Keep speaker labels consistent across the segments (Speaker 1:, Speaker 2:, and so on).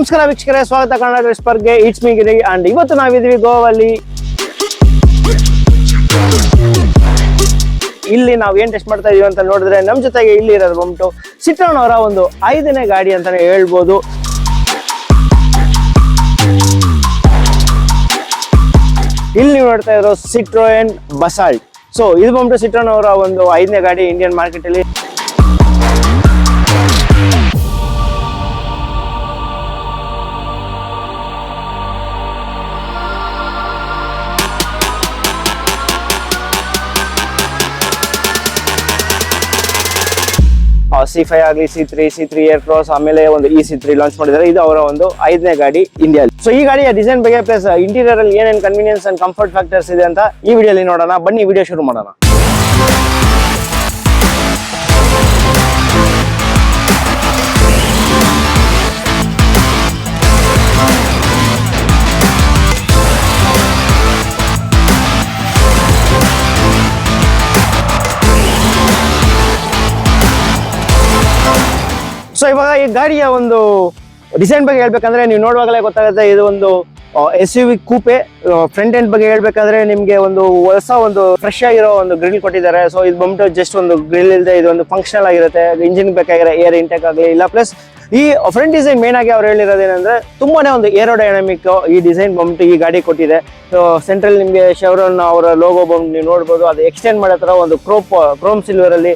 Speaker 1: ನಮಸ್ಕಾರ ವೀಕ್ಷಕರೇ, ಸ್ವಾಗತ ಕನ್ನಡ ಸ್ಪರ್ಗೆ ಇಟ್ಸ್ ಮೀ ಗಿರಿ ಅಂಡ್ ಇವತ್ತು ನಾವಿದೀವಿ ಗೋವಲ್ಲಿ ಇಲ್ಲಿ ನಾವು ಏನ್ ಟೆಸ್ಟ್ ಮಾಡ್ತಾ ಇದೀವಿ ಅಂತ ನೋಡಿದ್ರೆ ನಮ್ ಜೊತೆಗೆ ಇಲ್ಲಿ ಇರೋದು ಬಂದ್ಬಿಟ್ಟು ಸಿಟ್ರೋನ್ ಅವರ ಒಂದು ಐದನೇ ಗಾಡಿ ಅಂತಾನೆ ಹೇಳ್ಬೋದು. ಇಲ್ಲಿ ನೀವು ನೋಡ್ತಾ ಇರೋ ಸಿಟ್ರೋಯನ್ ಬಸಾಲ್ಟ್ ಸೊ ಇದು ಬಂದ್ಬಿಟ್ಟು ಸಿಟ್ರೋನ್ ಅವರ ಒಂದು ಐದನೇ ಗಾಡಿ ಇಂಡಿಯನ್ ಮಾರ್ಕೆಟ್ ಅಲ್ಲಿ. ಸಿ ಫೈವ್ ಆಗಲಿ C three C three Aircross ಆಮೇಲೆ ಒಂದು ಇ ಸಿ ತ್ರೀ ಲಾಂಚ್ ಮಾಡಿದ್ದಾರೆ. ಇದು ಅವರ ಒಂದು ಐದನೇ ಗಾಡಿ ಇಂಡಿಯಾ ಸೊ ಈ ಗಾಡಿಯ ಡಿಸೈನ್ ಬಗ್ಗೆ ಪ್ಲಸ್ ಇಂಟೀರಿಯರ್ ಅಲ್ಲಿ ಏನೇನು ಕನ್ವೀನಿಯನ್ಸ್ ಅಂಡ್ ಕಂಫರ್ಟ್ ಫ್ಯಾಕ್ಟರ್ಸ್ ಇದೆ ಅಂತ ಈ ವಿಡಿಯೋಲಿ ನೋಡೋಣ. ಬನ್ನಿ ವಿಡಿಯೋ ಶುರು ಮಾಡೋಣ. ಈ ಗಾಡಿಯ ಒಂದು ಡಿಸೈನ್ ಬಗ್ಗೆ ಹೇಳ್ಬೇಕಂದ್ರೆ ನೀವು ನೋಡುವಾಗಲೇ ಗೊತ್ತಾಗುತ್ತೆ, ಇದು ಒಂದು S U V coupe front end ಬಗ್ಗೆ ಹೇಳ್ಬೇಕಾದ್ರೆ ನಿಮಗೆ ಒಂದು ಹೊಸ ಒಂದು ಫ್ರೆಶ್ ಆಗಿರೋ ಒಂದು ಗ್ರಿಲ್ ಕೊಟ್ಟಿದ್ದಾರೆ. ಸೊ ಇದು ಬಂದ್ಬಿಟ್ಟು ಜಸ್ಟ್ ಒಂದು ಗ್ರಿಲ್ ಇಲ್ಲದೆ ಇದು ಒಂದು ಫಂಕ್ಷನಲ್ ಆಗಿರುತ್ತೆ. ಇಂಜಿನ್ ಬೇಕಾಗಿರೋ ಏರ್ ಇಂಟೆಕ್ ಆಗಲಿ, ಇಲ್ಲ ಪ್ಲಸ್ ಈ ಫ್ರಂಟ್ ಡಿಸೈನ್ ಮೇನ್ ಆಗಿ ಅವ್ರು ಹೇಳಿರೋದೇನೆಂದ್ರೆ ತುಂಬಾನೇ ಒಂದು ಏರೋಡೈನಮಿಕ್ ಈ ಡಿಸೈನ್ ಬಂದ್ಬಿಟ್ಟು ಈ ಗಾಡಿ ಕೊಟ್ಟಿದೆ. ಸೆಂಟ್ರಲ್ ನಿಮಗೆ ಶೆವ್ರನ್ ಅವರ ಲೋಗೋ ಬಂದು ನೀವು ನೋಡ್ಬೋದು, ಅದು ಎಕ್ಸ್ಟೆಂಡ್ ಮಾಡೋ ಥರ ಒಂದು ಕ್ರೋಪ್ ಕ್ರೋಮ್ ಸಿಲ್ವರ್ ಅಲ್ಲಿ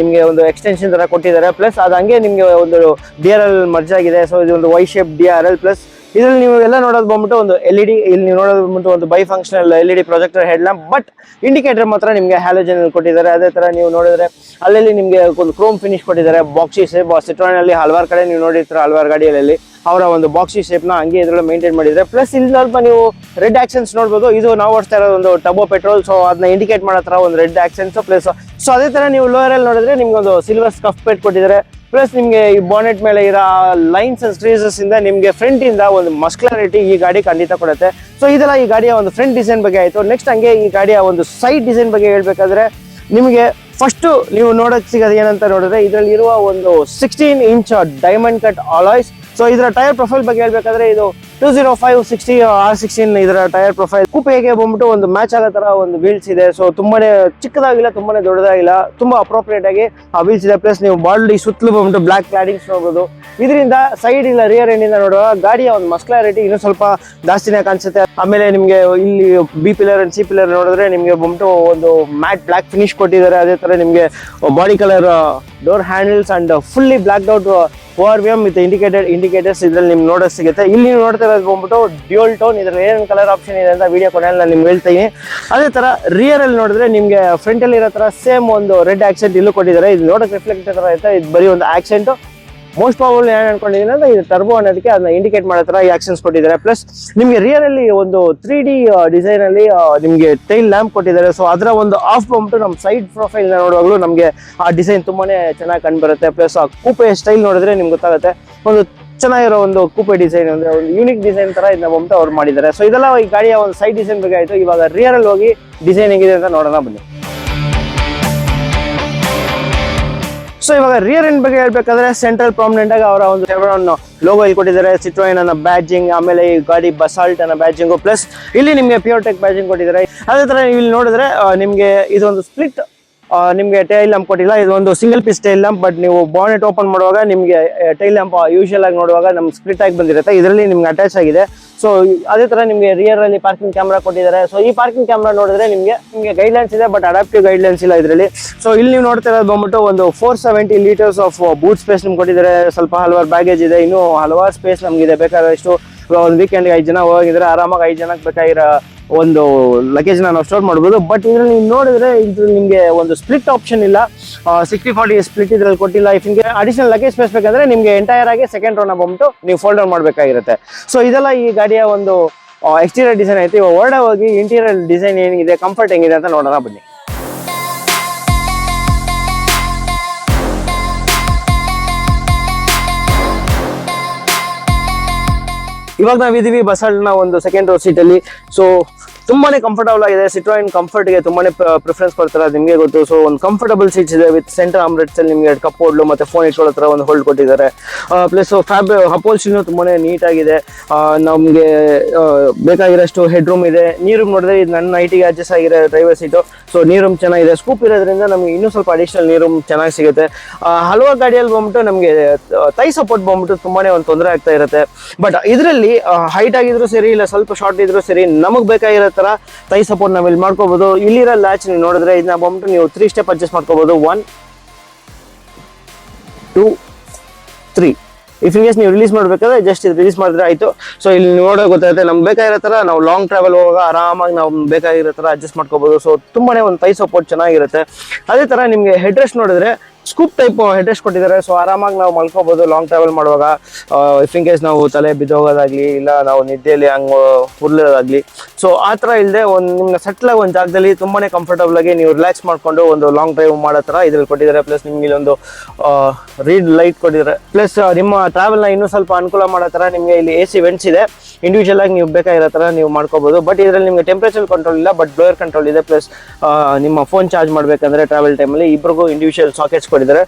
Speaker 1: ನಿಮ್ಗೆ ಒಂದು ಎಕ್ಸ್ಟೆನ್ಷನ್ ತರ ಕೊಟ್ಟಿದ್ದಾರೆ. ಪ್ಲಸ್ ಅದು ಹಂಗೆ ನಿಮಗೆ ಒಂದು ಡಿ ಆರ್ ಎಲ್ ಮರ್ಜ್ ಆಗಿದೆ. ಸೊ ಇದು ಒಂದು Y shape D R L plus ಇದ್ರಲ್ಲಿ ನೀವು ಎಲ್ಲ ನೋಡೋದು ಬಂದ್ಬಿಟ್ಟು ಒಂದು ಎಲ್ ಇ ಡಿ ಇಲ್ಲಿ ನೀವು ನೋಡೋದು ಬಂದ್ಬಿಟ್ಟು ಒಂದು bi functional L E D projector head lamp but indicator ಮಾತ್ರ ನಿಮಗೆ ಹ್ಯಾಲೋಜನ್ ಕೊಟ್ಟಿದ್ದಾರೆ. ಅದೇ ತರ ನೀವು ನೋಡಿದ್ರೆ ಅಲ್ಲಲ್ಲಿ ನಿಮಗೆ ಒಂದು ಕ್ರೋಮ್ ಫಿನಿಶ್ ಕೊಟ್ಟಿದ್ದಾರೆ. ಬಾಕ್ಸಿ ಶೇಪ್ ಸಿಟ್ರಾನಲ್ಲಿ ಹಲವಾರು ಕಡೆ ನೀವು ನೋಡಿರ್ತೀರ ಹಲವಾರು ಗಾಡಿಯಲ್ಲಿ ಅವರ ಒಂದು ಬಾಕ್ಸಿ ಶೇಪ್ನ ಹಂಗೆ ಇದ್ರಲ್ಲಿ ಮೇಂಟೈನ್ ಮಾಡಿದ್ದಾರೆ ಪ್ಲಸ್ ಇಲ್ಲಿ ಸ್ವಲ್ಪ ನೀವು ರೆಡ್ ಆಕ್ಷನ್ಸ್ ನೋಡ್ಬೋದು. ಇದು ನಾವು ಓಡಿಸ್ತಾ ಇರೋದು ಒಂದು ಟಬೋ ಪೆಟ್ರೋಲ್ ಸೊ ಅದನ್ನ ಇಂಡಿಕೇಟ್ ಮಾಡೋ ಥರ ಒಂದು ರೆಡ್ ಆಕ್ಷನ್ಸ್ ಪ್ಲಸ್ ಸೊ ಅದೇ ತರ ನೀವು ಲೋಯರ್ ಅಲ್ಲಿ ನೋಡಿದ್ರೆ ನಿಮ್ಗೆ ಒಂದು ಸಿಲ್ವರ್ ಸ್ಕಫ್ ಪೇಟ್ ಕೊಟ್ಟಿದ್ದಾರೆ. ಪ್ಲಸ್ ನಿಮಗೆ ಈ ಬಾನೆಟ್ ಮೇಲೆ ಇರೋ ಲೈನ್ಸ್ ಅಂಡ್ ಸ್ಟ್ರೀಸಸ್ ಇಂದ ನಿಮಗೆ ಫ್ರಂಟ್ ಇಂದ ಒಂದು ಮಸ್ಕ್ಲಾರಿಟಿ ಈ ಗಾಡಿ ಖಂಡಿತ ಕೊಡುತ್ತೆ. ಸೊ ಇದೆಲ್ಲ ಈ ಗಾಡಿಯ ಒಂದು ಫ್ರಂಟ್ ಡಿಸೈನ್ ಬಗ್ಗೆ ಆಯಿತು. ನೆಕ್ಸ್ಟ್ ಹಂಗೆ ಈ ಗಾಡಿಯ ಒಂದು ಸೈಡ್ ಡಿಸೈನ್ ಬಗ್ಗೆ ಹೇಳ್ಬೇಕಾದ್ರೆ ನಿಮಗೆ ಫಸ್ಟ್ ನೀವು ನೋಡೋಕ್ಕೆ ಸಿಗೋದು ಏನಂತ ನೋಡಿದ್ರೆ ಇದರಲ್ಲಿ ಇರುವ ಒಂದು sixteen inch diamond cut alloys so ಇದರ ಟೈರ್ ಪ್ರೊಫೈಲ್ ಬಗ್ಗೆ ಹೇಳ್ಬೇಕಾದ್ರೆ ಇದು two zero five sixty R sixteen ಇದರ ಟೈರ್ ಪ್ರೊಫೈಲ್ ಕೂಪೆಗೆ ಬಂದ್ಬಿಟ್ಟು ಒಂದು ಮ್ಯಾಚ್ ಆಗೋ ತರ ಒಂದು ವೀಲ್ಸ್ ಇದೆ. ಸೊ ತುಂಬಾನೇ ಚಿಕ್ಕದಾಗಿಲ್ಲ, ತುಂಬಾನೇ ದೊಡ್ಡದಾಗಿಲ್ಲ, ತುಂಬಾ ಅಪ್ರೋಪ್ರಿಯೇಟ್ ಆಗಿ ಆ ವೀಲ್ಸ್ ಇದೆ. ಪ್ಲಸ್ ನೀವು ಬಾಲ್ಡಿ ಸುತ್ತಲೂ ಬಂದ್ಬಿಟ್ಟು ಬ್ಲಾಕ್ ಕ್ಲಾಡಿಂಗ್ಸ್ ನೋಡ್ಬೋದು ಇದರಿಂದ ಸೈಡ್ ಇಲ್ಲ ರಿಯರ್ ಎಂಡಿಂದ ನೋಡುವ ಗಾಡಿಯ ಒಂದು ಮಸ್ಕ್ಲಾರಿಟಿ ಇನ್ನೂ ಸ್ವಲ್ಪ ಜಾಸ್ತಿನೇ ಕಾಣಿಸುತ್ತೆ. ಆಮೇಲೆ ನಿಮಗೆ ಇಲ್ಲಿ B pillar and C pillar ನೋಡಿದ್ರೆ ನಿಮಗೆ ಬಂದ್ಬಿಟ್ಟು ಒಂದು ಮ್ಯಾಟ್ ಬ್ಲಾಕ್ ಫಿನಿಶ್ ಕೊಟ್ಟಿದ್ದಾರೆ. ಅದೇ ತರ ನಿಮಗೆ body colour door handles and fully blacked out O R V M with indicated indicators ಇದ್ರಲ್ಲಿ ನಿಮ್ಗೆ ನೋಡೋ ಸಿಗುತ್ತೆ. ಇಲ್ಲಿ ನೀವು ನೋಡ್ತಾ ಇರೋದು ಬಂದ್ಬಿಟ್ಟು ಡ್ಯೂಲ್ ಟೋನ್ ಇದ್ರಲ್ಲಿ ಏನೇನು ಕಲರ್ ಆಪ್ಷನ್ ಇದೆ ಅಂತ ವಿಡಿಯೋ ಕೊನೆಯಲ್ಲಿ ನಾನು ನಿಮ್ಗೆ ಹೇಳ್ತೀನಿ. ಅದೇ ತರ ರಿಯರ್ ಅಲ್ಲಿ ನೋಡಿದ್ರೆ ನಿಮಗೆ ಫ್ರಂಟ್ ಅಲ್ಲಿ ಇರೋ ತರ ಸೇಮ್ ಒಂದು ರೆಡ್ ಆಕ್ಸೆಂಟ್ ಇಲ್ಲೂ ಕೊಟ್ಟಿದ್ದಾರೆ. ಇದು ನೋಡೋಕೆ ರಿಫ್ಲೆಕ್ಟ್ ತರ ಇರುತ್ತೆ. ಇದು ಬರೀ ಒಂದು ಆಕ್ಸೆಂಟ್ ಮೋಸ್ಟ್ ಪ್ರಾಬಲ್ ಏನ್ ಅನ್ಕೊಂಡಿದ್ದೀನಿ ಅಂದ್ರೆ ಇದು ಟರ್ಬೋ ಅನ್ನೋದಕ್ಕೆ ಅದನ್ನ ಇಂಡಿಕೇಟ್ ಮಾಡೋ ಈ ಆಕ್ಷನ್ಸ್ ಕೊಟ್ಟಿದ್ದಾರೆ. ಪ್ಲಸ್ ನಿಮಗೆ ರಿಯರ್ ಅಲ್ಲಿ ಒಂದು ತ್ರೀ ಡಿ ಡಿಸೈನ್ ಅಲ್ಲಿ ನಿಮಗೆ ಟೈಲ್ ಲ್ಯಾಂಪ್ ಕೊಟ್ಟಿದ್ದಾರೆ. ಸೊ ಅದರ ಒಂದು ಆಫ್ ಬಂಪ್ ನಮ್ಮ ಸೈಡ್ ಪ್ರೊಫೈಲ್ ನೋಡುವಾಗಲೂ ನಮಗೆ ಆ ಡಿಸೈನ್ ತುಂಬಾನೇ ಚೆನ್ನಾಗಿ ಕಂಡುಬರುತ್ತೆ. ಪ್ಲಸ್ ಆ ಕೂಪೆ ಸ್ಟೈಲ್ ನೋಡಿದ್ರೆ ನಿಮ್ಗೆ ಗೊತ್ತಾಗುತ್ತೆ. ಒಂದು ಚೆನ್ನಾಗಿರೋ ಒಂದು ಕೂಪೆ ಡಿಸೈನ್ ಅಂದ್ರೆ ಒಂದು ಯೂನಿಕ್ ಡಿಸೈನ್ ತರ ಇದನ್ನ ಬಂಪ್ ಅವ್ರು ಮಾಡಿದ್ದಾರೆ. ಸೊ ಇದೆಲ್ಲ ಈ ಗಾಡಿಯ ಒಂದು ಸೈಡ್ ಡಿಸೈನ್ ಬಗ್ಗೆ ಇವಾಗ ರಿಯರ್ ಅಲ್ಲಿ ಹೋಗಿ ಡಿಸೈನ್ ಹೇಗಿದೆ ಅಂತ ನೋಡೋಣ ಬನ್ನಿ. ಸೊ ಇವಾಗ ರಿಯರ್ ಎಂಡ್ ಬಗ್ಗೆ ಹೇಳ್ಬೇಕಾದ್ರೆ ಸೆಂಟ್ರಲ್ ಪ್ರಾಮಿನೆಂಟ್ ಆಗಿ ಅವರ ಒಂದು ಸೆವೆನ್ ಲೋಗೋ ಇಲ್ಲಿ ಕೊಟ್ಟಿದ್ದಾರೆ. ಸಿಟ್ರೋಯಿನ್ ಅನ್ನೋ ಬ್ಯಾಜಿಂಗ್ ಆಮೇಲೆ ಈ ಗಾಡಿ ಬಸಾಲ್ಟ್ ಅನ್ನ ಬ್ಯಾಜಿಂಗು ಪ್ಲಸ್ ಇಲ್ಲಿ ನಿಮಗೆ ಪ್ಯೂರ್ ಟೆಕ್ ಬ್ಯಾಜಿಂಗ್ ಕೊಟ್ಟಿದ್ದಾರೆ. ಅದೇ ತರ ಇಲ್ಲಿ ನೋಡಿದ್ರೆ ನಿಮಗೆ ಇದೊಂದು ಸ್ಪ್ಲಿಟ್ ನಿಮಗೆ ಟೈಲ್ ಲ್ಯಾಂಪ್ ಕೊಟ್ಟಿಲ್ಲ. ಇದು ಒಂದು single piece tail lamp but ನೀವು ಬಾನೆಟ್ ಓಪನ್ ಮಾಡುವಾಗ ನಿಮಗೆ ಟೈಲ್ ಲ್ಯಾಂಪ್ ಯೂಶಲ್ ಆಗಿ ನೋಡುವಾಗ ನಮ್ಗೆ ಸ್ಪ್ಲಿಟ್ ಆಗಿ ಬಂದಿರುತ್ತೆ. ಇದರಲ್ಲಿ ನಿಮ್ಗೆ ಅಟ್ಯಾಚ್ ಆಗಿದೆ. ಸೊ ಅದೇ ತರ ನಿಮಗೆ ರಿಯರ್ ಅಲ್ಲಿ ಪಾರ್ಕಿಂಗ್ ಕ್ಯಾಮ್ರಾ ಕೊಟ್ಟಿದ್ದಾರೆ. ಸೊ ಈ ಪಾರ್ಕಿಂಗ್ ಕ್ಯಾಮ್ರಾ ನೋಡಿದ್ರೆ ನಿಮಗೆ ನಿಮಗೆ ಗೈಡ್ಲೈನ್ಸ್ ಇದೆ ಬಟ್ ಅಡಾಪ್ಟಿವ್ ಗೈಡ್ಲೈನ್ಸ್ ಇಲ್ಲ ಇದರಲ್ಲಿ. ಸೊ ಇಲ್ಲಿ ನೀವು ನೋಡ್ತಾ ಇರೋದು ಬಂದ್ಬಿಟ್ಟು ಒಂದು four seventy litres of boot space ನಿಮ್ಗೆ ಕೊಟ್ಟಿದ್ದಾರೆ. ಸ್ವಲ್ಪ ಹಲವಾರು ಬ್ಯಾಗೇಜ್ ಇದೆ. ಇನ್ನೂ ಹಲವಾರು ಸ್ಪೇಸ್ ನಮಗಿದೆ. ಬೇಕಾದಷ್ಟು ಒಂದು ವೀಕೆಂಡ್ಗೆ ಐದು ಜನ ಹೋಗಿದ್ರೆ ಆರಾಮಾಗಿ ಐದು ಜನಕ್ಕೆ ಬೇಕಾಗಿರೋ ಒಂದು ಲಗೇಜ್ ನಾವು ಸ್ಟೋರ್ ಮಾಡ್ಬೋದು. ಬಟ್ ಇದ್ರಲ್ಲಿ ನೀವು ನೋಡಿದ್ರೆ ಇದು ನಿಮಗೆ ಒಂದು ಸ್ಪ್ಲಿಟ್ ಆಪ್ಷನ್ ಇಲ್ಲ. ಸಿಕ್ಸ್ಟಿ ಫಾರ್ಟಿ ಸ್ಪ್ಲಿಟ್ ಇದ್ರಲ್ಲಿ ಕೊಟ್ಟಿಲ್ಲ. ಇಫ್ ನಿಮಗೆ ಅಡಿಷನಲ್ ಲಗೇಜ್ ಸ್ಪೇಸ್ ಬೇಕಂದ್ರೆ ನಿಮಗೆ ಎಂಟೈರ್ ಆಗಿ ಸೆಕೆಂಡ್ ರೋನ ಬಂದ್ಬಿಟ್ಟು ನೀವು ಫೋಲ್ಡರ್ ಮಾಡಬೇಕಾಗಿರುತ್ತೆ. ಸೊ ಇದೆಲ್ಲ ಈ ಗಾಡಿಯ ಒಂದು ಎಕ್ಸ್ಟೀರಿಯರ್ ಡಿಸೈನ್ ಐತೆ ಇವಾಗ ಹೋಗಿ ಇಂಟೀರಿಯರ್ ಡಿಸೈನ್ ಏನಿದೆ ಕಂಫರ್ಟ್ ಹೆಂಗಿದೆ ಅಂತ ನೋಡೋಣ ಬನ್ನಿ. ಇವಾಗ ನಾವಿದೀವಿ ಬಸಳ್ನ ಒಂದು ಸೆಕೆಂಡ್ ರೋ ಸೀಟ್ ಅಲ್ಲಿ. ಸೊ ತುಂಬಾನೇ ಕಂಫರ್ಟಬಲ್ ಆಗಿದೆ. ಸಿಟ್ರೋಯಿನ್ ಕಂಫರ್ಟ್ಗೆ ತುಂಬಾನೇ ಪ್ರಿಫರೆನ್ಸ್ ಕೊಡ್ತಾರೆ. ನಿಮಗೆ ಗೊತ್ತು. ಸೊ ಒಂದು ಕಂಫರ್ಟಬಲ್ ಸೀಟ್ಸ್ ಇದೆ ವಿತ್ ಸೆಂಟರ್ ಆಮ್ರೆಟ್ಸ್ ಅಲ್ಲಿ ನಿಮಗೆ ಕಪ್ ಹೋಲ್ಡ್ ಮತ್ತೆ ಫೋನ್ ಇಟ್ಕೊಳ್ಳೋ ತರ ಒಂದು ಹೋಲ್ಡ್ ಕೊಟ್ಟಿದ್ದಾರೆ. ಪ್ಲಸ್ ಫ್ಯಾಬ್ ಅಪೋಲ್ಸಿನೂ ತುಂಬಾನೇ ನೀಟ್ ನಮಗೆ ಬೇಕಾಗಿರೋಷ್ಟು ಹೆಡ್ ರೂಮ್ ಇದೆ. ನೀರು ನೋಡಿದ್ರೆ ಇದು ನನ್ನ ಐಟಿಗೆ ಅಡ್ಜಸ್ಟ್ ಆಗಿರೋ ಡ್ರೈವರ್ ಸೀಟು ಸೊ ನೀರು ಚೆನ್ನಾಗಿದೆ. ಸ್ಕೂಪ್ ಇರೋದ್ರಿಂದ ನಮಗೆ ಇನ್ನೂ ಸ್ವಲ್ಪ ಅಡಿಷನಲ್ ನೀರು ಚೆನ್ನಾಗಿ ಸಿಗುತ್ತೆ. ಹಲವಾರು ಗಾಡಿಯಲ್ಲಿ ಬಂದ್ಬಿಟ್ಟು ನಮಗೆ ತೈ ಸಪೋರ್ಟ್ ಬಂದ್ಬಿಟ್ಟು ತುಂಬಾನೇ ಒಂದು ತೊಂದರೆ ಆಗ್ತಾ ಇರುತ್ತೆ. ಬಟ್ ಇದರಲ್ಲಿ ಹೈಟ್ ಆಗಿದ್ರು ಸರಿ, ಇಲ್ಲ ಸ್ವಲ್ಪ ಶಾರ್ಟ್ ಇದ್ರು ಸರಿ, ನಮಗೆ ಬೇಕಾಗಿರೋ ತರ ತೈ ಸಪೋರ್ಟ್ ನಾವು ಇಲ್ಲಿ ಮಾಡ್ಕೋಬಹುದು ಇಲ್ಲಿರೋ ಲ್ಯಾಚ್ ನೀವು ನೋಡಿದ್ರೆ ಇದನ್ನ ಬಂದ್ಬಿಟ್ಟು ನೀವು ತ್ರೀ ಸ್ಟೆಪ್ ಅಡ್ಜಸ್ಟ್ ಮಾಡ್ಕೋಬಹುದು ಒನ್ ಟೂ ತ್ರೀ ಇಫ್ ನೀವು ರಿಲೀಸ್ ಮಾಡಬೇಕಾದ್ರೆ ಜಸ್ಟ್ ಇದು ರಿಲೀಸ್ ಮಾಡಿದ್ರೆ ಆಯಿತು. ಸೊ ಇಲ್ಲಿ ನೋಡೋ ಗೊತ್ತಾಗುತ್ತೆ ನಮ್ಗೆ ಬೇಕಾಗಿರೋ ಥರ ನಾವು ಲಾಂಗ್ ಟ್ರಾವೆಲ್ ಹೋಗುವಾಗ ಆರಾಮಾಗಿ ನಾವು ಬೇಕಾಗಿರೋ ಥರ ಅಡ್ಜಸ್ಟ್ ಮಾಡ್ಕೋಬೋದು. ಸೊ ತುಂಬಾ ಒಂದು ತೈ ಸಪೋರ್ಟ್ ಚೆನ್ನಾಗಿರುತ್ತೆ. ಅದೇ ಥರ ನಿಮಗೆ ಹೆಡ್ ರೆಸ್ಟ್ ನೋಡಿದ್ರೆ ಸ್ಕೂಪ್ ಟೈಪ್ ಹೆಡ್ ರೆಸ್ಟ್ ಕೊಟ್ಟಿದ್ದಾರೆ. ಸೊ ಆರಾಮಾಗಿ ನಾವು ಮಲ್ಕೋಬಹುದು ಲಾಂಗ್ ಟ್ರಾವೆಲ್ ಮಾಡುವಾಗ ಇಫ್ ಇನ್ ಕೇಸ್ ನಾವು ತಲೆ ಬಿದ್ದೋಗೋದಾಗ್ಲಿ ಇಲ್ಲ ನಾವು ನಿದ್ದೆಯಲ್ಲಿ ಹಂಗೆ ಉರ್ಲಿರೋದಾಗ್ಲಿ. ಸೊ ಆ ಥರ ಇಲ್ಲದೆ ಒಂದು ನಿಮ್ಗೆ ಸೆಟ್ಲ್ ಒಂದು ಜಾಗದಲ್ಲಿ ತುಂಬಾನೇ ಕಂಫರ್ಟಬಲ್ ಆಗಿ ನೀವು ರಿಲ್ಯಾಕ್ಸ್ ಮಾಡ್ಕೊಂಡು ಒಂದು ಲಾಂಗ್ ಡ್ರೈವ್ ಮಾಡೋ ಥರ ಇದ್ರಲ್ಲಿ ಕೊಟ್ಟಿದ್ದಾರೆ. ಪ್ಲಸ್ ನಿಮ್ಗೆ ಇಲ್ಲೊಂದು ರೀಡ್ ಲೈಟ್ ಕೊಟ್ಟಿದ್ದಾರೆ. ಪ್ಲಸ್ ನಿಮ್ಮ ಟ್ರಾವೆಲ್ನ ಇನ್ನೂ ಸ್ವಲ್ಪ ಅನುಕೂಲ ಮಾಡೋ ಥರ ನಿಮಗೆ ಇಲ್ಲಿ ಎ ಸಿ ವೆಂಟ್ಸ್ ಇದೆ. ಇಂಡಿವಿಜುವಲ್ ಆಗಿ ನೀವು ಬೇಕಾಗಿರೋ ಥರ ನೀವು ಮಾಡ್ಕೋಬಹುದು ಬಟ್ ಇದರಲ್ಲಿ ನಿಮಗೆ ಟೆಂಪ್ರೇಚರ್ ಕಂಟ್ರೋಲ್ ಇಲ್ಲ ಬಟ್ ಬ್ಲೋಯರ್ ಕಂಟ್ರೋಲ್ ಇದೆ. ಪ್ಲಸ್ ನಿಮ್ಮ ಫೋನ್ ಚಾರ್ಜ್ ಮಾಡಬೇಕಂದ್ರೆ ಟ್ರಾವೆಲ್ ಟೈಮಲ್ಲಿ ಇಬ್ಬರಿಗೂ ಇಂಡಿವಿಜುವಲ್ ಸಾಕೆಟ್ಸ್ ಕೊಟ್ಟಿದ್ದಾರೆ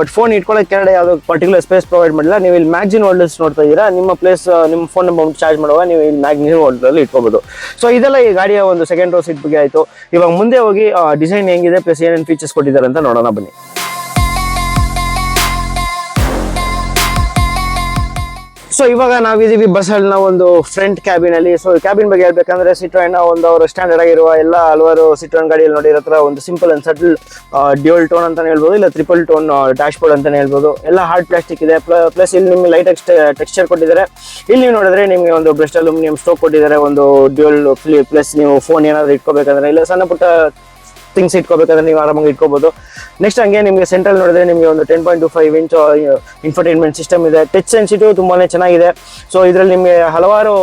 Speaker 1: ಬಟ್ ಫೋನ್ ಇಟ್ಕೊಳ್ಳೋಕೆ ಕೆಳಗಡೆ ಯಾವುದೋ ಪರ್ಟಿಕ್ಯುಲರ್ ಸ್ಪೇಸ್ ಪ್ರೊವೈಡ್ ಮಾಡಿಲ್ಲ. ನೀವು ಇಲ್ಲಿ ಮ್ಯಾಗ್ಜಿನ್ ಹೋಲ್ಡರ್ಸ್ ನೋಡ್ತಾ ಇದ್ದೀರಾ. ನಿಮ್ಮ ಪ್ಲೇಸ್ ನಿಮ್ಮ ಫೋನ್ ನಂಬರ್ ಚಾರ್ಜ್ ಮಾಡುವಾಗ ನೀವು ಇಲ್ಲಿ ಮ್ಯಾಗ್ಜಿನ್ ಹೋಲ್ಡರಲ್ಲಿ ಇಟ್ಕೋಬಹುದು ಸೊ ಇದೆಲ್ಲ ಈ ಗಾಡಿಯ ಒಂದು ಸೆಕೆಂಡ್ ರೋ ಸೀಟ್ ಬಗ್ಗೆ ಆಯಿತು. ಇವಾಗ ಮುಂದೆ ಹೋಗಿ ಡಿಸೈನ್ ಹೆಂಗಿದೆ ಪ್ಲಸ್ ಏನೇನು ಫೀಚರ್ಸ್ ಕೊಟ್ಟಿದ್ದಾರೆ ಅಂತ ನೋಡೋಣ ಬನ್ನಿ. ಸೊ ಇವಾಗ ನಾವಿದೀವಿ ಬಸ್ಸಲ್ಲಿನ ಒಂದು ಫ್ರಂಟ್ ಕ್ಯಾಬಿನ್ ಅಲ್ಲಿ. ಸೊ ಕ್ಯಾಬಿನ್ ಬಗ್ಗೆ ಹೇಳ್ಬೇಕಂದ್ರೆ ಸಿಟ್ರೋನ್ ಒಂದು ಅವರು ಸ್ಟ್ಯಾಂಡರ್ಡ್ ಆಗಿರುವ ಎಲ್ಲ ಹಲವಾರು ಸಿಟ್ರೋನ್ ಗಾಡಿಯಲ್ಲಿ ನೋಡಿರೋ ಹತ್ರ ಒಂದು simple and subtle dual tone ಅಂತಾನೆ ಹೇಳ್ಬೋದು, ಇಲ್ಲ ಟ್ರಿಪಲ್ ಟೋನ್ ಡ್ಯಾಶ್ ಬೋರ್ಡ್ ಅಂತಾನೆ ಹೇಳ್ಬೋದು. ಎಲ್ಲ ಹಾರ್ಡ್ ಪ್ಲಾಸ್ಟಿಕ್ ಇದೆ. ಪ್ಲಸ್ ಇಲ್ಲಿ ನಿಮಗೆ ಲೈಟ್ ಟೆಕ್ಸ್ಚರ್ ಕೊಟ್ಟಿದ್ದಾರೆ. ಇಲ್ಲಿ ನೀವು ನೋಡಿದ್ರೆ ನಿಮಗೆ ಒಂದು ಬ್ರೆಸ್ಟ್ ಅಲ್ಯೂಮಿನಿಯಂ ಸ್ಟೋಕ್ ಕೊಟ್ಟಿದ್ದಾರೆ, ಒಂದು ಡ್ಯೂಲ್ ಪ್ಲಸ್ ನೀವು ಫೋನ್ ಏನಾದ್ರು ಇಟ್ಕೋಬೇಕಂದ್ರೆ, ಇಲ್ಲ ಸಣ್ಣ ಪುಟ್ಟ ಥಿಂಗ್ಸ್ ಇಟ್ಕೋಬೇಕಾದ್ರೆ ನೀವು ಆರಾಮಾಗಿ ಇಟ್ಕೋಬಹುದು ನೆಕ್ಸ್ಟ್ ಹಂಗೆ ನಿಮಗೆ ಸೆಂಟ್ರಲ್ ನೋಡಿದ್ರೆ ನಿಮಗೆ ಒಂದು ten point two five inch infotainment system ಇದೆ. ಟಚ್ ಸೆನ್ಸಿಟಿವ್ ತುಂಬಾನೇ ಚೆನ್ನಾಗಿದೆ. ಸೊ ಇದರಲ್ಲಿ ನಿಮಗೆ ಹಲವಾರು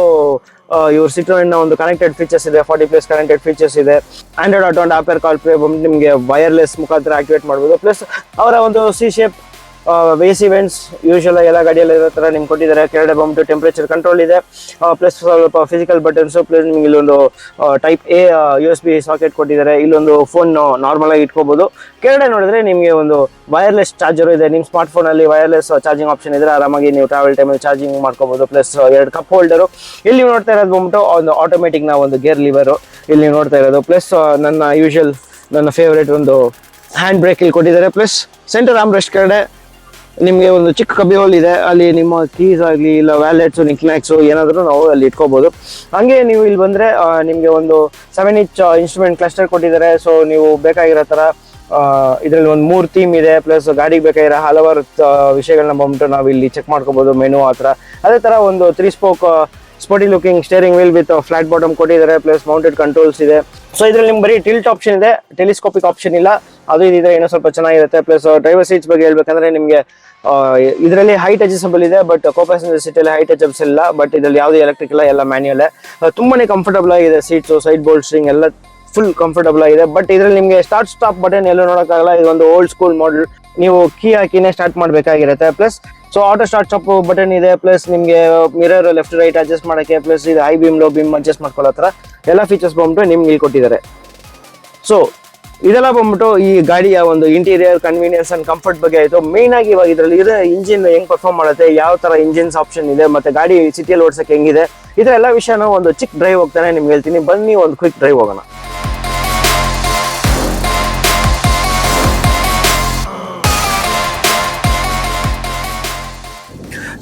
Speaker 1: ಇವ್ರ ಸಿಟ್ರೋನ್ ಒಂದು ಕನೆಕ್ಟೆಡ್ ಫೀಚರ್ಸ್ ಇದೆ. ಫಾರ್ಟಿ ಪ್ಲಸ್ ಕನೆಕ್ಟೆಡ್ ಫೀಚರ್ಸ್ ಇದೆ. Android Auto Apple CarPlay ನಿಮಗೆ ವೈರ್ಲೆಸ್ ಮುಖಾಂತರ ಆಕ್ಟಿವೇಟ್ ಮಾಡ್ಬೋದು. ಪ್ಲಸ್ ಅವರ ಒಂದು C shape ways events usual ಎಲ್ಲ ಗಾಡಿಯಲ್ಲಿ ಇರೋ ಥರ ನಿಮ್ಗೆ ಕೊಟ್ಟಿದ್ದಾರೆ. ಕೆಳಗಡೆ ಬಂದ್ಬಿಟ್ಟು ಟೆಂಪ್ರೇಚರ್ ಕಂಟ್ರೋಲ್ ಇದೆ. ಪ್ಲಸ್ ಸ್ವಲ್ಪ ಫಿಸಿಕಲ್ ಬಟನ್ಸ್ ಪ್ಲಸ್ ನಿಮ್ಗೆ ಇಲ್ಲೊಂದು type A U S B socket ಕೊಟ್ಟಿದ್ದಾರೆ. ಇಲ್ಲೊಂದು ಫೋನ್ ನಾರ್ಮಲ್ ಆಗಿ ಇಟ್ಕೋಬಹುದು ಕೆಳಗಡೆ ನೋಡಿದ್ರೆ ನಿಮಗೆ ಒಂದು ವೈರ್ಲೆಸ್ ಚಾರ್ಜರ್ ಇದೆ. ನಿಮ್ಮ ಸ್ಮಾರ್ಟ್ ಫೋನಲ್ಲಿ ವೈರ್ಲೆಸ್ ಚಾರ್ಜಿಂಗ್ ಆಪ್ಷನ್ ಇದ್ರೆ ಆರಾಮಾಗಿ ನೀವು ಟ್ರಾವೆಲ್ ಟೈಮಲ್ಲಿ ಚಾರ್ಜಿಂಗ್ ಮಾಡ್ಕೋಬಹುದು ಪ್ಲಸ್ ಎರಡು ಕಪ್ ಹೋಲ್ಡರು ಇಲ್ಲಿ ನೀವು ನೋಡ್ತಾ ಇರೋದು ಬಂದ್ಬಿಟ್ಟು ಒಂದು ಆಟೋಮೆಟಿಕ್ನ ಒಂದು ಗೇರ್ ಲಿವರು ಇಲ್ಲಿ ನೀವು ನೋಡ್ತಾ ಇರೋದು. ಪ್ಲಸ್ ನನ್ನ ಯೂಶಲ್ ನನ್ನ ಫೇವ್ರೇಟ್ ಒಂದು ಹ್ಯಾಂಡ್ ಬ್ರೇಕ್ ಇಲ್ಲಿ ಕೊಟ್ಟಿದ್ದಾರೆ. ಪ್ಲಸ್ ಸೆಂಟರ್ ಆಮ್ ರೆಸ್ಟ್ ಕೆಳಗಡೆ. ನಿಮಗೆ ಒಂದು ಚಿಕ್ಕ ಕಬ್ಬಿ ಹೋಲ್ ಇದೆ, ಅಲ್ಲಿ ನಿಮ್ಮ ಕೀಸ್ ಆಗಲಿ ಇಲ್ಲ ವ್ಯಾಲೆಟ್ಸು ನಿಕ್ನಾಕ್ಸು ಏನಾದರೂ ನಾವು ಅಲ್ಲಿ ಇಟ್ಕೋಬೋದು. ಹಾಗೆ ನೀವು ಇಲ್ಲಿ ಬಂದರೆ ನಿಮಗೆ ಒಂದು ಸೆವೆನ್ ಇಂಚ್ ಇನ್ಸ್ಟ್ರೂಮೆಂಟ್ ಕ್ಲಸ್ಟರ್ ಕೊಟ್ಟಿದ್ದಾರೆ. ಸೊ ನೀವು ಬೇಕಾಗಿರೋ ಥರ ಇದರಲ್ಲಿ ಒಂದು ಮೂರು ಥೀಮ್ ಇದೆ ಪ್ಲಸ್ ಗಾಡಿಗೆ ಬೇಕಾಗಿರೋ ಹಲವಾರು ವಿಷಯಗಳನ್ನ ಬಂದ್ಬಿಟ್ಟು ನಾವು ಇಲ್ಲಿ ಚೆಕ್ ಮಾಡ್ಕೋಬೋದು ಮೆನು ಆ ಥರ ಅದೇ ಥರ ಒಂದು three spoke sporty looking steering wheel with flat bottom ಕೊಟ್ಟಿದ್ದಾರೆ ಪ್ಲಸ್ ಮೌಂಟೆಡ್ ಕಂಟ್ರೋಲ್ಸ್ ಇದೆ. ಸೊ ಇದರಲ್ಲಿ ನಿಮ್ಗೆ ಬರೀ ಟಿಲ್ಟ್ ಆಪ್ಷನ್ ಇದೆ ಟೆಲಿಸ್ಕೋಪಿಕ್ ಆಪ್ಷನ್ ಇಲ್ಲ. ಅದು ಇದ್ರೆ ಏನೋ ಸ್ವಲ್ಪ ಚೆನ್ನಾಗಿರುತ್ತೆ. ಪ್ಲಸ್ ಡ್ರೈವರ್ ಸೀಟ್ಸ್ ಬಗ್ಗೆ ಹೇಳ್ಬೇಕಂದ್ರೆ ನಿಮಗೆ ಇದರಲ್ಲಿ ಹೈಟ್ ಅಡ್ಜಸ್ಟಬಲ್ ಇದೆ ಬಟ್ ಕೋ ಪ್ಯಾಸೆಂಜರ್ ಸೀಟಲ್ಲಿ ಹೈಟ್ ಅಡ್ಜಸ್ ಇಲ್ಲ. ಬಟ್ ಇದರಲ್ಲಿ ಯಾವುದೇ ಎಲೆಕ್ಟ್ರಿಕ್ ಇಲ್ಲ, ಎಲ್ಲ ಮ್ಯಾನ್ಯಲ್ ತುಂಬಾನೇ ಕಂಫರ್ಟಬಲ್ ಆಗಿದೆ ಸೀಟ್ಸು ಸೈಡ್ ಬೋಲ್ಸ್ಟ್ರಿಂಗ್ ಎಲ್ಲ ಫುಲ್ ಕಂಫರ್ಟಬಲ್ ಆಗಿದೆ. ಬಟ್ ಇದರಲ್ಲಿ ನಿಮಗೆ ಸ್ಟಾರ್ಟ್ ಸ್ಟಾಪ್ ಬಟನ್ ಎಲ್ಲೂ ನೋಡೋಕ್ಕಾಗಲ್ಲ. ಇದೊಂದು ಓಲ್ಡ್ ಸ್ಕೂಲ್ ಮಾಡೆಲ್ ನೀವು ಕೀ ಹಾಕಿನೇ start ಮಾಡಬೇಕಾಗಿರುತ್ತೆ. Plus so auto start stop button ಇದೆ ಪ್ಲಸ್ ನಿಮಗೆ ಮಿರರ್ ಲೆಫ್ಟ್ ರೈಟ್ ಅಡ್ಜಸ್ಟ್ ಮಾಡೋಕ್ಕೆ ಪ್ಲಸ್ ಇದು high beam low beam adjust ಮಾಡ್ಕೊಳ್ಳೋ ಥರ ಎಲ್ಲ ಫೀಚರ್ಸ್ ಬಂದ್ಬಿಟ್ಟು ನಿಮ್ಗೆ ಇಲ್ಲಿ ಕೊಟ್ಟಿದ್ದಾರೆ. ಸೊ ಇದೆಲ್ಲ ಬಂದ್ಬಿಟ್ಟು ಈ ಗಾಡಿಯ ಒಂದು ಇಂಟೀರಿಯರ್ ಕನ್ವೀನಿಯನ್ಸ್ ಅಂಡ್ ಕಂಫರ್ಟ್ ಬಗ್ಗೆ ಆಯಿತು. ಮೇನ್ ಆಗಿ ಇವಾಗ ಇದರಲ್ಲಿ ಇದೆ ಇಂಜಿನ್ ಹೆಂಗ್ ಪರ್ಫಾರ್ಮ್ ಮಾಡುತ್ತೆ, ಯಾವ ತರ ಇಂಜಿನ್ಸ್ ಆಪ್ಷನ್ ಇದೆ, ಮತ್ತೆ ಗಾಡಿ ಸಿಟಿಯಲ್ಲಿ ಓಡಿಸಕ್ಕೆ ಹೆಂಗಿದೆ ಇದರ ಎಲ್ಲ ವಿಷಯನ ಒಂದು ಚಿಕ್ಕ ಡ್ರೈವ್ ಹೋಗ್ತಾನೆ ನಿಮ್ಗೆ ಹೇಳ್ತೀನಿ. ಬನ್ನಿ, ಒಂದು ಕ್ವಿಕ್ ಡ್ರೈವ್ ಹೋಗೋಣ.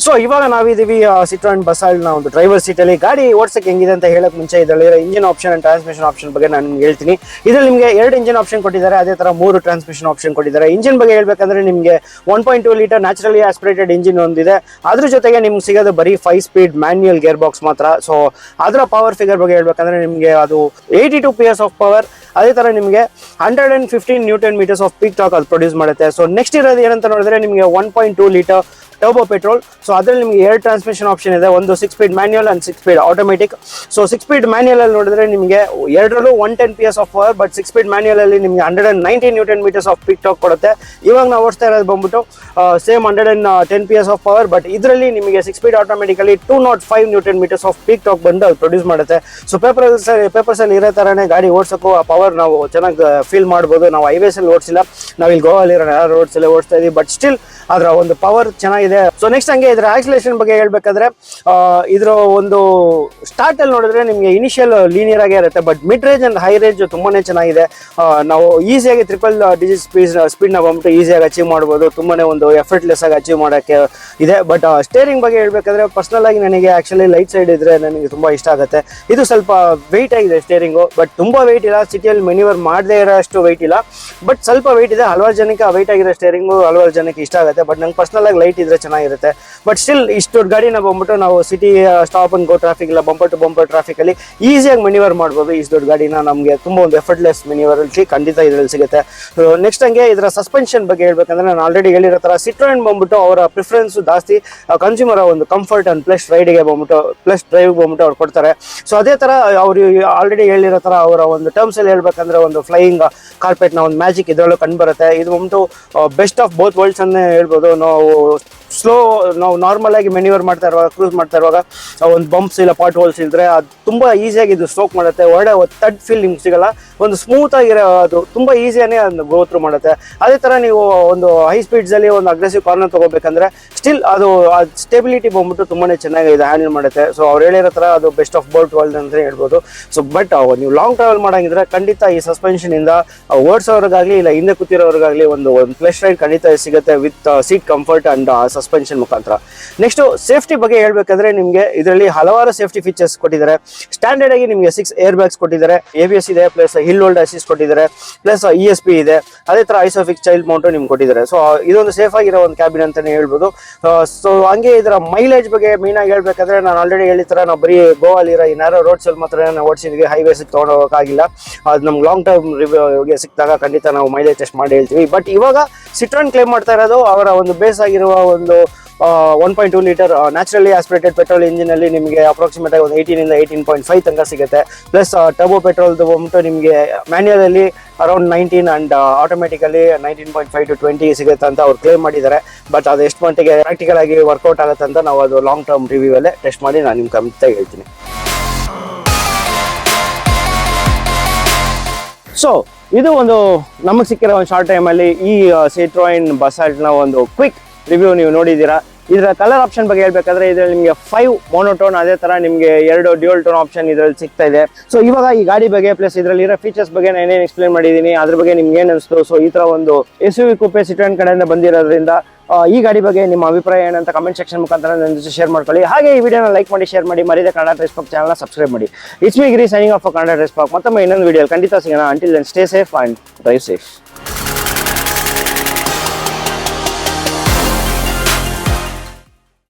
Speaker 1: ಸೊ ಇವಾಗ ನಾವಿದೀವಿ ಸಿಟ್ರಾನ್ ಬಸಾಲ್ನ ಒಂದು ಡ್ರೈವರ್ ಸೀಟಲ್ಲಿ ಗಾಡಿ ಓಡಿಸಕ್ಕೆ ಹೆಂಗಿದೆ ಅಂತ ಹೇಳಕ್ ಮುಂಚೆ ಇದರಲ್ಲಿ engine option and transmission option ಬಗ್ಗೆ ನಾನು ನಿಮ್ಗೆ ಹೇಳ್ತೀನಿ. ಇದರಲ್ಲಿ ನಿಮಗೆ ಎರಡು ಇಂಜಿನ್ ಆಪ್ಷನ್ ಕೊಟ್ಟಿದ್ದಾರೆ, ಅದೇ ತರ ಮೂರು ಟ್ರಾನ್ಸ್ಮಿಷನ್ ಆಪ್ಷನ್ ಕೊಟ್ಟಿದ್ದಾರೆ. ಇಂಜಿನ್ ಬಗ್ಗೆ ಹೇಳಬೇಕಂದ್ರೆ ನಿಮಗೆ one point two litre naturally aspirated engine ಒಂದಿದೆ. ಅದ್ರ ಜೊತೆಗೆ ನಿಮ್ಗೆ ಸಿಗೋದು ಬರೀ five speed manual gear box ಮಾತ್ರ. ಸೊ ಅದರ ಪವರ್ ಫಿಗರ್ ಬಗ್ಗೆ ಹೇಳ್ಬೇಕಂದ್ರೆ ನಿಮಗೆ ಅದು eighty two P of power ಅದೇ ತರ ನಿಮಗೆ hundred and fifteen Newton metres of peak torque ಅದು ಪ್ರೊಡ್ಯೂಸ್ ಮಾಡುತ್ತೆ. ಸೊ ನೆಕ್ಸ್ಟ್ ಇರೋದು ಏನಂತ ನೋಡಿದ್ರೆ ನಿಮಗೆ one point two litre turbo petrol so ಅದ್ರಲ್ಲಿ ನಿಮಗೆ ಏರ್ ಟ್ರಾನ್ಸ್ಮಿಷನ್ ಆಪ್ಷನ್ ಇದೆ. ಒಂದು six speed manual and six speed automatic so six speed manual ಅಲ್ಲಿ ನೋಡಿದ್ರೆ ನಿಮಗೆ ಎರಡರಲ್ಲೂ one ten P S of power but six speed manual ಅಲ್ಲಿ ನಿಮಗೆ hundred and ninety Newton metres of peak torque ಕೊಡುತ್ತೆ. ಇವಾಗ ನಾವು ಓಡಿಸ್ತಾ ಇರೋದು ಬಂದ್ಬಿಟ್ಟು same hundred and ten P S of power but ಇದರಲ್ಲಿ ನಿಮಗೆ six speed automatically two naught five Newton metres of peak torque ಬಂದು ಅದು ಪ್ರೊಡ್ಯೂಸ್ ಮಾಡುತ್ತೆ. ಸೊ ಪೇಪರ್ಸ್ ಪೇಪರ್ಸ್ ಅಲ್ಲಿ ಇರೋ ತರನೇ ಗಾಡಿ ಓಡಿಸೋಕ್ಕೂ ಆ ಪವರ್ ನಾವು ಚೆನ್ನಾಗಿ ಫೀಲ್ ಮಾಡ್ಬೋದು. ನಾವು ಹೈವೇಸ್ ಅಲ್ಲಿ ಓಡಿಸಿಲ್ಲ. ನಾವು ಇಲ್ಲಿ ಗೋವಾಲಿ ರೋಡ್ಸ್ ಅಲ್ಲಿ ಓಡಿಸ್ತಾ ಇದ್ದೀವಿ ಬಟ್ ಸ್ಟಿಲ್ ಅದರ ಒಂದು ಪವರ್ ಚೆನ್ನಾಗಿದೆ ಸೊ ನೆಕ್ಸ್ಟ್ ಹಂಗೆ ಇದ್ರ ಆಕ್ಸಿಲೇಷನ್ ಬಗ್ಗೆ ಹೇಳ್ಬೇಕಾದ್ರೆ ಇದ್ರ ಒಂದು ಸ್ಟಾರ್ಟ್ ಅಲ್ಲಿ ನೋಡಿದ್ರೆ ನಿಮಗೆ ಇನಿಷಿಯಲ್ ಲೀನಿಯರ್ ಆಗೇ ಇರುತ್ತೆ but mid range and high range ತುಂಬಾನೇ ಚೆನ್ನಾಗಿದೆ. ನಾವು ಈಸಿಯಾಗಿ ಟ್ರಿಪಲ್ ಡಿಜಿಟ್ ಸ್ಪೀಡ್ ಸ್ಪೀಡ್ನ ಬಂದ್ಬಿಟ್ಟು ಈಸಿಯಾಗಿ ಅಚೀವ್ ಮಾಡ್ಬೋದು, ತುಂಬಾನೇ ಒಂದು ಎಫರ್ಟ್ಲೆಸ್ ಆಗಿ ಅಚೀವ್ ಮಾಡೋಕ್ಕೆ ಇದೆ. ಬಟ್ ಸ್ಟೇರಿಂಗ್ ಬಗ್ಗೆ ಹೇಳ್ಬೇಕಾದ್ರೆ ಪರ್ಸನಲ್ ಆಗಿ ನನಗೆ ಆಕ್ಚುಲಿ ಲೈಟ್ ಸೈಡ್ ಇದ್ರೆ ನನಗೆ ತುಂಬಾ ಇಷ್ಟ ಆಗುತ್ತೆ. ಇದು ಸ್ವಲ್ಪ ವೆಯ್ಟ್ ಆಗಿದೆ ಸ್ಟೇರಿಂಗು ಬಟ್ ತುಂಬಾ ವೆಯ್ಟ್ ಇಲ್ಲ. ಸಿಟಿಯಲ್ಲಿ ಮೆನಿವರ್ ಮಾಡದೇ ಇರೋ ಅಷ್ಟು ವೆಯ್ಟ್ ಇಲ್ಲ. ಬಟ್ ಸ್ವಲ್ಪ ವೆಯ್ಟ್ ಇದೆ. ಹಲವಾರು ಜನಕ್ಕೆ ವೆಯ್ಟ್ ಆಗಿರೋ ಸ್ಟೇರಿಂಗು ಹಲವಾರು ಜನಕ್ಕೆ ಇಷ್ಟ ಆಗುತ್ತೆ. ಬಟ್ ನಂಗೆ ಪರ್ಸನಲ್ ಆಗಿ ಲೈಟ್ ಇದ್ರೆ ಚೆನ್ನಾಗಿರುತ್ತೆ. ಬಟ್ ಸ್ಟಿಲ್ ಇಷ್ಟು ಗಾಡಿ ಗಾಡಿನ ಬಂದ್ಬಿಟ್ಟು ನಾವು city stop and go traffic ಇಲ್ಲ ಬಂಪರ್ ಟು ಬಂಪರ್ ಟ್ರಾಫಿಕ್ ಅಲ್ಲಿ ಈಸಿಯಾಗಿ ಮೆನಿವರ್ ಮಾಡ್ಬೋದು ಇಷ್ಟು ದೊಡ್ಡ ಗಾಡಿನ. ನಮಗೆ ತುಂಬ ಒಂದು ಎಫರ್ಟ್ಲೆಸ್ ಮೆನ್ಯೂವರ್ ಅಲ್ಲಿ ಖಂಡಿತ ಇದರಲ್ಲಿ ಸಿಗುತ್ತೆ. ನೆಕ್ಸ್ಟ್ ಹಂಗೆ ಇದರ ಸಸ್ಪೆನ್ಷನ್ ಬಗ್ಗೆ ಹೇಳ್ಬೇಕಂದ್ರೆ ನಾನು ಆಲ್ರೆಡಿ ಹೇಳಿರೋ ತರ ಸಿಟ್ರೋನ್ ಬಂದ್ಬಿಟ್ಟು ಅವರ ಪ್ರಿಫರೆನ್ಸ್ ಜಾಸ್ತಿ ಕನ್ಸ್ಯೂಮರ್ ಒಂದು ಕಂಫರ್ಟ್ ಅಂಡ್ ಪ್ಲಸ್ ರೈಡ್ಗೆ ಬಂದ್ಬಿಟ್ಟು ಪ್ಲಸ್ ಡ್ರೈವ್ ಬಂದ್ಬಿಟ್ಟು ಅವ್ರು ಕೊಡ್ತಾರೆ. ಸೊ ಅದೇ ತರ ಅವರು ಆಲ್ರೆಡಿ ಹೇಳಿರೋ ತರ ಅವರ ಒಂದು ಟರ್ಮ್ಸ್ ಅಲ್ಲಿ ಹೇಳ್ಬೇಕಂದ್ರೆ ಒಂದು ಫ್ಲೈಯಿಂಗ್ ಕಾರ್ಪೆಟ್ನ ಒಂದು ಮ್ಯಾಜಿಕ್ ಇದರಲ್ಲೂ ಕಂಡು ಬರುತ್ತೆ. ಇದು ಬಂದ್ಬಿಟ್ಟು ಬೆಸ್ಟ್ ಆಫ್ ಬೋತ್ ವರ್ಲ್ಡ್ಸ್ ಅನ್ನೇ ಹೇಳ್ಬೋದು. ನಾವು ಸ್ಲೋ ನಾವು ನಾರ್ಮಲ್ ಆಗಿ ಮೆನ್ಯೂವರ್ ಮಾಡ್ತಾ ಇರುವಾಗ ಕ್ರೂಸ್ ಮಾಡ್ತಾ ಇರುವಾಗ ಒಂದು ಬಂಪ್ಸ್ ಇಲ್ಲ ಪಾಟ್ ಹೋಲ್ಸ್ ಇದ್ರೆ ಅದು ತುಂಬಾ ಈಸಿಯಾಗಿ ಇದು ಸ್ಟ್ರೋಕ್ ಮಾಡುತ್ತೆ. ಒಳ್ಳೆ ತಡ್ ಫೀಲ್ ನಿಮ್ಗೆ ಸಿಗಲ್ಲ. ಒಂದು ಸ್ಮೂತ್ ಆಗಿರೋ ಅದು ತುಂಬಾ ಈಸಿಯಾನೇ ಒಂದು ಗೋ ಥ್ರೂ ಮಾಡುತ್ತೆ. ಅದೇ ತರ ನೀವು ಒಂದು ಹೈ ಸ್ಪೀಡ್ಸ್ ಅಲ್ಲಿ ಒಂದು ಅಗ್ರೆಸಿವ್ ಕಾರ್ನರ್ ತಗೋಬೇಕಂದ್ರೆ ಸ್ಟಿಲ್ ಅದು ಸ್ಟೆಬಿಲಿಟಿ ಬಂದ್ಬಿಟ್ಟು ತುಂಬಾನೇ ಚೆನ್ನಾಗಿ ಇದು ಹ್ಯಾಂಡಲ್ ಮಾಡುತ್ತೆ. ಸೊ ಅವ್ರು ಹೇಳಿರೋ ತರ ಅದು ಬೆಸ್ಟ್ ಆಫ್ ಬೋಲ್ಟ್ ವರ್ಲ್ಡ್ ಅಂತ ಹೇಳ್ಬೋದು. ಸೊ ಬಟ್ ನೀವು ಲಾಂಗ್ ಟ್ರಾವೆಲ್ ಮಾಡಂಗಿದ್ರೆ ಖಂಡಿತ ಈ ಸಸ್ಪೆನ್ಷನ್ ಇಂದ ಓಡಿಸೋರ್ಗಾಗ್ಲಿ ಇಲ್ಲ ಹಿಂದೆ ಕೂತಿರೋರ್ಗಾಗ್ಲಿ ಒಂದು ಒಂದು ಪ್ಲಸ್ ರೈಡ್ ಖಂಡಿತ ಸಿಗುತ್ತೆ with seat comfort and suspension ಮುಖಾಂತರ. ನೆಕ್ಸ್ಟ್ ಸೇಫ್ಟಿ ಬಗ್ಗೆ ಹೇಳ್ಬೇಕಂದ್ರೆ ನಿಮಗೆ ಇದರಲ್ಲಿ ಹಲವಾರು ಸೇಫ್ಟಿ ಫೀಚರ್ಸ್ ಕೊಟ್ಟಿದ್ದಾರೆ. ಸ್ಟ್ಯಾಂಡರ್ಡ್ ಆಗಿ ನಿಮಗೆ ಸಿಕ್ಸ್ ಏರ್ ಬ್ಯಾಗ್ಸ್ ಕೊಟ್ಟಿದ್ದಾರೆ. ಎ ಬಿ ಎಸ್ ಇದೆ ಪ್ಲಸ್ ಹಿಲ್ ಹೋಲ್ಡ್ ಅಸಿಸ್ ಕೊಟ್ಟಿದ್ದಾರೆ ಪ್ಲಸ್ ಇ ಎಸ್ ಪಿ ಇದೆ. ಅದೇ ತರ ಐಸೋಫಿಕ್ ಚೈಲ್ಡ್ ಮೌಂಟು ನಿಮ್ಗೆ ಕೊಟ್ಟಿದ್ದಾರೆ. ಸೊ ಇದೊಂದು ಸೇಫ್ ಆಗಿರೋ ಒಂದು ಕ್ಯಾಬಿನ್ ಅಂತಾನೆ ಹೇಳ್ಬೋದು. ಸೊ ಹಂಗೆ ಇದರ ಮೈಲೇಜ್ ಬಗ್ಗೆ ಮೇನ್ ಆಗಿ ಹೇಳ್ಬೇಕಂದ್ರೆ ನಾನು ಆಲ್ರೆಡಿ ಹೇಳಿದ್ರೆ ನಾವು ಬರೀ ಗೋವಾಲಿರೋ ಈ ರೋಡ್ಸ್ ಅಲ್ಲಿ ಮಾತ್ರ ನಾವು ಓಡಿಸಿದ್ವಿ. ಹೈವೇಸ್ ತೊಗೊಂಡು ಹೋಗೋಕ್ಕಾಗಿಲ್ಲ. ಅದು ನಮ್ಗೆ ಲಾಂಗ್ ಟರ್ಮ್ ರಿವ್ಯೂಗೆ ಸಿಕ್ಕಿದಾಗ ಖಂಡಿತ ನಾವು ಮೈಲೇಜ್ ಟೆಸ್ಟ್ ಮಾಡಿ ಹೇಳ್ತೀವಿ. ಬಟ್ ಇವಾಗ ಸಿಟ್ರನ್ ಕ್ಲೇಮ್ ಮಾಡ್ತಾ ಇರೋದು ಅವರ ಒಂದು ಬೇಸ್ ಆಗಿರುವ ಒಂದು one point two litre naturally aspirated petrol engine ಅಲ್ಲಿ ನಿಮಗೆ ಅಪ್ರಾಕ್ಸಿಮೇಟ್ ಆಗಿ ಒಂದು ಏಯ್ಟೀನ್ ಇಂದ ಏಯ್ಟೀನ್ ಪಾಯಿಂಟ್ ಫೈವ್ ತನಕ ಸಿಗುತ್ತೆ. ಪ್ಲಸ್ ಟರ್ಬೋ ಪೆಟ್ರೋಲ್ ಬಂದ್ಬಿಟ್ಟು ನಿಮಗೆ ಮ್ಯಾನ್ಯಲ್ ಅಲ್ಲಿ around nineteen and automatically nineteen point five to twenty ಸಿಗುತ್ತೆ ಅಂತ ಅವ್ರು ಕ್ಲೇಮ್ ಮಾಡಿದ್ದಾರೆ. ಬಟ್ ಅದು ಎಷ್ಟು ಮಟ್ಟಿಗೆ ಪ್ರಾಕ್ಟಿಕಲ್ ಆಗಿ ವರ್ಕೌಟ್ ಆಗುತ್ತೆ ಅಂತ ನಾವು ಅದು ಲಾಂಗ್ ಟರ್ಮ್ ರಿವ್ಯೂ ಅಲ್ಲೇ ಟೆಸ್ಟ್ ಮಾಡಿ ನಾನು ನಿಮ್ಗೆ ಖಂಡಿತ ಹೇಳ್ತೀನಿ. ಸೊ ಇದು ಒಂದು ನಮಗೆ ಸಿಕ್ಕಿರೋ ಒಂದು ಶಾರ್ಟ್ ಟೈಮಲ್ಲಿ ಈ ಸಿಟ್ರೋಯಿನ್ ಬಸಾಲ್ಟ್ನ ಒಂದು ಕ್ವಿಕ್ ರಿವ್ಯೂ ನೀವು ನೋಡಿದ್ದೀರಾ. ಇದರ ಕಲರ್ ಆಪ್ಷನ್ ಬಗ್ಗೆ ಹೇಳ್ಬೇಕಾದ್ರೆ ಇದರಲ್ಲಿ ನಿಮಗೆ ಫೈವ್ ಮೋನೋಟೋನ್ ಅದೇ ತರ ನಿಮಗೆ ಎರಡು ಡ್ಯೂಯಲ್ ಟೋನ್ ಆಪ್ಷನ್ ಇದರಲ್ಲಿ ಸಿಗ್ತಾ ಇದೆ. ಸೊ ಇವಾಗ ಈ ಗಾಡಿ ಬಗ್ಗೆ ಪ್ಲಸ್ ಇದರಲ್ಲಿ ಇರೋ ಫೀಚರ್ಸ್ ಬಗ್ಗೆ ನಾನು ಏನೇನು ಎಕ್ಸ್ಪ್ಲೇನ್ ಮಾಡಿದ್ದೀನಿ, ಅದ್ರ ಬಗ್ಗೆ ನಿಮ್ಗೆ ಏನು ಅನಿಸ್ತು? ಸೊ ಈ ತರ ಒಂದು S U V coupe Citroen ಕಡೆಯಿಂದ ಬಂದಿರೋದ್ರಿಂದ ಈ ಗಾಡಿ ಬಗ್ಗೆ ನಿಮ್ಮ ಅಭಿಪ್ರಾಯ ಏನಂತ ಕಮೆಂಟ್ ಸೆಕ್ಷನ್ ಮುಖಾಂತರ ನನ್ನ ಜೊತೆ ಶೇರ್ ಮಾಡ್ಕೊಳ್ಳಿ. ಹಾಗೆ ಈ ವಿಡಿಯೋನ ಲೈಕ್ ಮಾಡಿ ಶೇರ್ ಮಾಡಿ, ಮರಿದ ಕನ್ನಡ ಡ್ರೆಸ್ ಪಾಕ್ ಚಾನಲ್ನ ಸಬ್ಸ್ಕ್ರೈಬ್ ಮಾಡಿ. It's me Giri signing off Kannada DriveSpark ಮತ್ತೊಮ್ಮೆ ಇನ್ನೊಂದು ವಿಡಿಯೋ ಖಂಡಿತ ಸಿಗೋಣ. Until then stay safe and drive safe